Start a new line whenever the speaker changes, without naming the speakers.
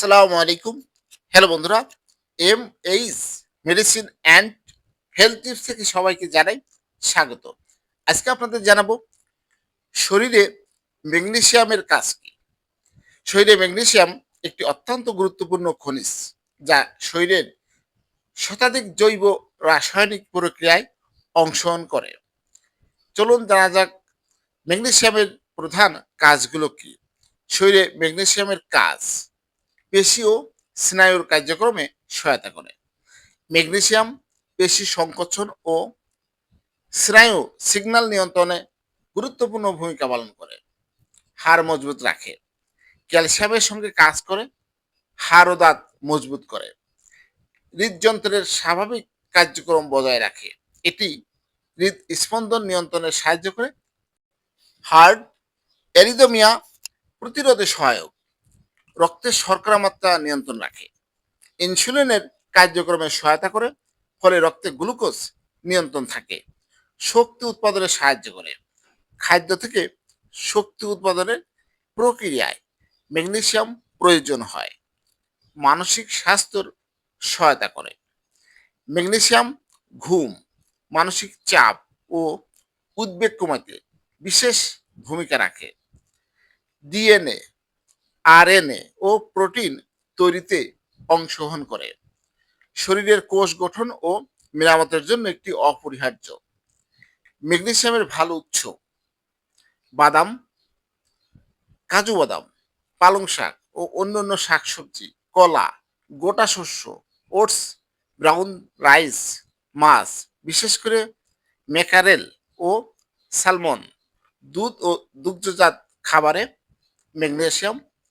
আসসালামু আলাইকুম। হ্যালো বন্ধুরা M H medicine and health tips থেকে সবাইকে জানাই স্বাগত। আজকে আপনাদের জানাব, শরীরে ম্যাগনেসিয়ামের কাজ কি? শরীরে ম্যাগনেসিয়াম একটি অত্যন্ত গুরুত্বপূর্ণ খনিজ, যা শরীরের শতাধিক জৈব রাসায়নিক প্রক্রিয়ায় অংশগ্রহণ করে। চলুন জানা যাক, ম্যাগনেসিয়ামের প্রধান কাজগুলো কি? শরীরে ম্যাগনেসিয়ামের কাজ পেশি ও স্নায়ুর কার্যক্রমে সহায়তা করে। ম্যাগনেসিয়াম, পেশি সংকোচন ও স্নায়ু সিগন্যাল নিয়ন্ত্রণে গুরুত্বপূর্ণ ভূমিকা পালন করে। হাড় মজবুত রাখে, ক্যালসিয়ামের সঙ্গে কাজ করে, হাড় ও দাঁত মজবুত করে। হৃদযন্ত্রের স্বাভাবিক কার্যক্রম বজায় রাখে, এটি হৃদ স্পন্দন নিয়ন্ত্রণে সাহায্য করে। হার্ট অ্যারিদমিয়া প্রতিরোধে সহায়ক। রক্তের শর্করা মাত্রা নিয়ন্ত্রণ রাখে। ইনসুলিনের কার্যক্রমে সহায়তা করে, ফলে রক্তে গ্লুকোজ নিয়ন্ত্রণ থাকে। শক্তি উৎপাদনে সাহায্য করে। খাদ্য থেকে শক্তি উৎপাদনের প্রক্রিয়ায় ম্যাগনেসিয়াম প্রয়োজন হয়। মানসিক স্বাস্থ্যর সহায়তা করে। ম্যাগনেসিয়াম, ঘুম, মানসিক চাপ ও উদ্বেগ কমাতে বিশেষ ভূমিকা রাখে। ডিএনএ আরএনএ ও প্রোটিন তৈরিতে অংশগ্রহণ করে। শরীরের কোষ গঠন ও মেরামতের জন্য একটি অপরিহার্য। ম্যাগনেসিয়ামের ভালো উৎস বাদাম, কাজু বাদাম, পালং শাক ও অন্যান্য শাকসবজি, কলা, গোটা শস্য, ওটস, ব্রাউন রাইস, মাছ, বিশেষ করে মেকারেল ও সালমন। দুধ ও দুগ্ধজাত খাবারে ম্যাগনেসিয়াম